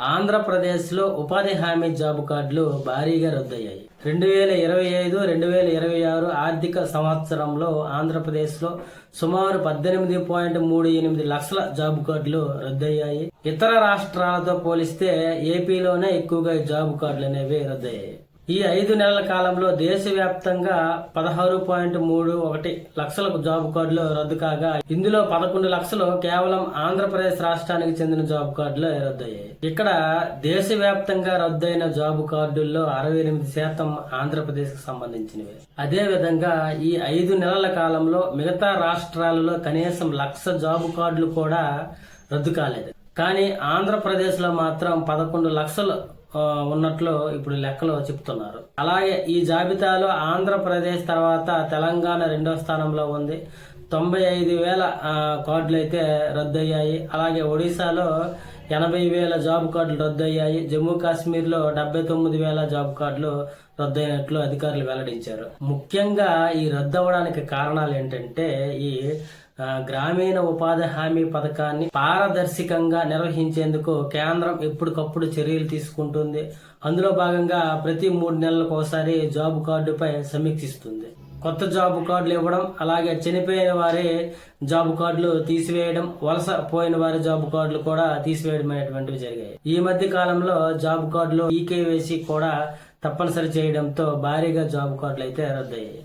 ఆంధ్రప్రదేశ్లో ఉపాధి హామీ జాబ్ కార్డులు భారీగా రద్దయ్యాయి. రెండు వేల ఇరవై ఐదు రెండు వేల ఇరవై ఆరు ఆర్థిక సంవత్సరంలో ఆంధ్రప్రదేశ్లో సుమారు పద్దెనిమిది పాయింట్ మూడు ఎనిమిది లక్షల జాబ్ కార్డులు రద్దయ్యాయి. ఇతర రాష్ట్రాలతో పోలిస్తే ఏపీలోనే ఎక్కువగా జాబ్ కార్డులు అనేవి రద్దయ్యాయి. ఈ ఐదు నెలల కాలంలో దేశవ్యాప్తంగా పదహారు పాయింట్ మూడు ఒకటి లక్షలకు జాబ్ కార్డులు రద్దు కాగా ఇందులో పదకొండు లక్షలు కేవలం ఆంధ్రప్రదేశ్ రాష్ట్రానికి చెందిన జాబ్ కార్డులు రద్దయ్యాయి. ఇక్కడ దేశవ్యాప్తంగా రద్దయిన జాబ్ కార్డుల్లో అరవై ఎనిమిది శాతం ఆంధ్రప్రదేశ్కు సంబంధించినవి. అదే విధంగా ఈ ఐదు నెలల కాలంలో మిగతా రాష్ట్రాలలో కనీసం లక్ష జాబ్ కార్డులు కూడా రద్దు కాలేదు. కానీ ఆంధ్రప్రదేశ్లో మాత్రం పదకొండు లక్షలు ఉన్నట్లు ఇప్పుడు లెక్కలు చెప్తున్నారు. అలాగే ఈ జాబితాలో ఆంధ్రప్రదేశ్ తర్వాత తెలంగాణ రెండో స్థానంలో ఉంది. తొంభై ఐదు వేల కార్డులు అయితే రద్దయ్యాయి. అలాగే ఒడిశాలో ఎనభై వేల జాబ్ కార్డులు రద్దయ్యాయి. జమ్మూ కాశ్మీర్లో డెబ్బై తొమ్మిది వేల జాబ్ కార్డులు రద్దయినట్లు అధికారులు వెల్లడించారు. ముఖ్యంగా ఈ రద్దవడానికి కారణాలు ఏంటంటే ఈ గ్రామీణ ఉపాధి హామీ పథకాన్ని పారదర్శకంగా నిర్వహించేందుకు కేంద్రం ఎప్పటికప్పుడు చర్యలు తీసుకుంటుంది. అందులో భాగంగా ప్రతి మూడు నెలలకు ఒకసారి జాబ్ కార్డుపై సమీక్షిస్తుంది. కొత్త జాబ్ కార్డులు ఇవ్వడం అలాగే చనిపోయిన వారే జాబ్ కార్డులు తీసివేయడం వలస పోయిన వారి జాబ్ కార్డులు కూడా తీసివేయడం అనేటువంటివి జరిగాయి. ఈ మధ్య కాలంలో జాబ్ కార్డులు ఈకేవేసి కూడా తప్పనిసరి చేయడంతో భారీగా జాబ్ కార్డులు అయితే రద్దయ్యాయి.